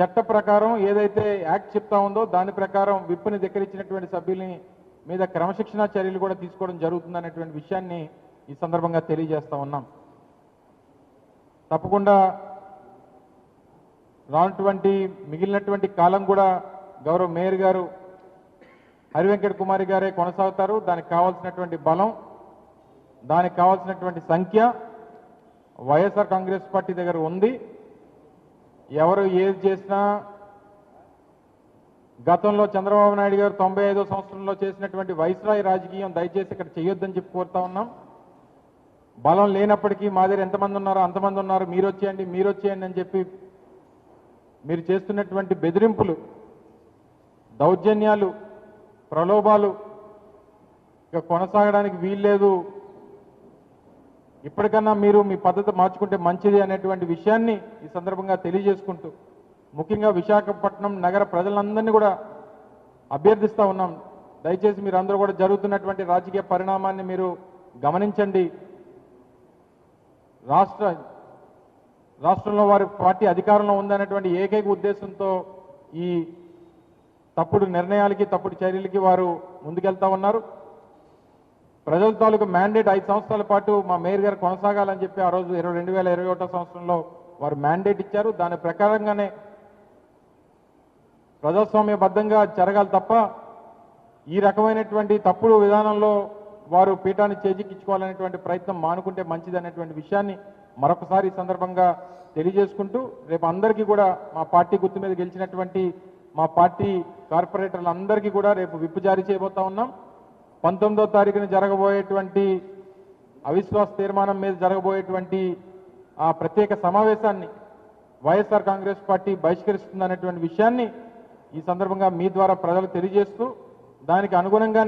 చట్ట ప్రకారం ఏదైతే యాక్ట్ చెప్తా ఉందో దాని ప్రకారం విప్పుని ధిక్కరించినటువంటి సభ్యుల్ని మీద క్రమశిక్షణా చర్యలు కూడా తీసుకోవడం జరుగుతుందనేటువంటి విషయాన్ని ఈ సందర్భంగా తెలియజేస్తా ఉన్నాం. తప్పకుండా రానటువంటి మిగిలినటువంటి కాలం కూడా గౌరవ మేయర్ గారు హరివెంకట కుమారి గారే కొనసాగుతారు. దానికి కావాల్సినటువంటి బలం దానికి కావాల్సినటువంటి సంఖ్య వైఎస్ఆర్ కాంగ్రెస్ పార్టీ దగ్గర ఉంది. ఎవరు ఏది చేసినా గతంలో చంద్రబాబు నాయుడు గారు తొంభై ఐదో సంవత్సరంలో చేసినటువంటి వైస్రాయ్ రాజకీయం దయచేసి ఇక్కడ చేయొద్దని చెప్పి కోరుతా ఉన్నాం. బలం లేనప్పటికీ మా దగ్గర ఎంతమంది ఉన్నారో అంతమంది ఉన్నారు. మీరు వచ్చేయండి మీరు వచ్చేయండి అని చెప్పి మీరు చేస్తున్నటువంటి బెదిరింపులు దౌర్జన్యాలు ప్రలోభాలు ఇక కొనసాగడానికి వీల్లేదు. ఇప్పటికన్నా మీరు మీ పద్ధతి మార్చుకుంటే మంచిది అనేటువంటి విషయాన్ని ఈ సందర్భంగా తెలియజేసుకుంటూ ముఖ్యంగా విశాఖపట్నం నగర ప్రజలందరినీ కూడా అభ్యర్థిస్తూ ఉన్నాం. దయచేసి మీరు అందరూ కూడా జరుగుతున్నటువంటి రాజకీయ పరిణామాన్ని మీరు గమనించండి. రాష్ట్ర రాష్ట్రంలో వారి పార్టీ అధికారంలో ఉందనేటువంటి ఏకైక ఉద్దేశంతో ఈ తప్పుడు నిర్ణయాలకి తప్పుడు చర్యలకి వారు ముందుకెళ్తా ఉన్నారు. ప్రజల తాలూకు మ్యాండేట్ ఐదు సంవత్సరాల పాటు మా మేయర్ గారు కొనసాగాలని చెప్పి ఆ రోజు ఇరవై రెండు వేల ఇరవై ఒకటో సంవత్సరంలో వారు మ్యాండేట్ ఇచ్చారు. దాని ప్రకారంగానే ప్రజాస్వామ్యబద్ధంగా జరగాలి తప్ప ఈ రకమైనటువంటి తప్పుడు విధానంలో వారు పీఠాన్ని చేజిక్కించుకోవాలనేటువంటి ప్రయత్నం మానుకుంటే మంచిది అనేటువంటి విషయాన్ని మరొకసారి సందర్భంగా తెలియజేసుకుంటూ రేపు అందరికీ కూడా మా పార్టీ గుర్తు మీద గెలిచినటువంటి మా పార్టీ కార్పొరేటర్లందరికీ కూడా రేపు విప్పు జారీ చేయబోతా ఉన్నాం. పంతొమ్మిదో తారీఖున జరగబోయేటువంటి అవిశ్వాస తీర్మానం మీద జరగబోయేటువంటి ఆ ప్రత్యేక సమావేశాన్ని వైఎస్ఆర్ కాంగ్రెస్ పార్టీ బహిష్కరిస్తుందనేటువంటి విషయాన్ని ఈ సందర్భంగా మీ ద్వారా ప్రజలకు తెలియజేస్తూ దానికి అనుగుణంగా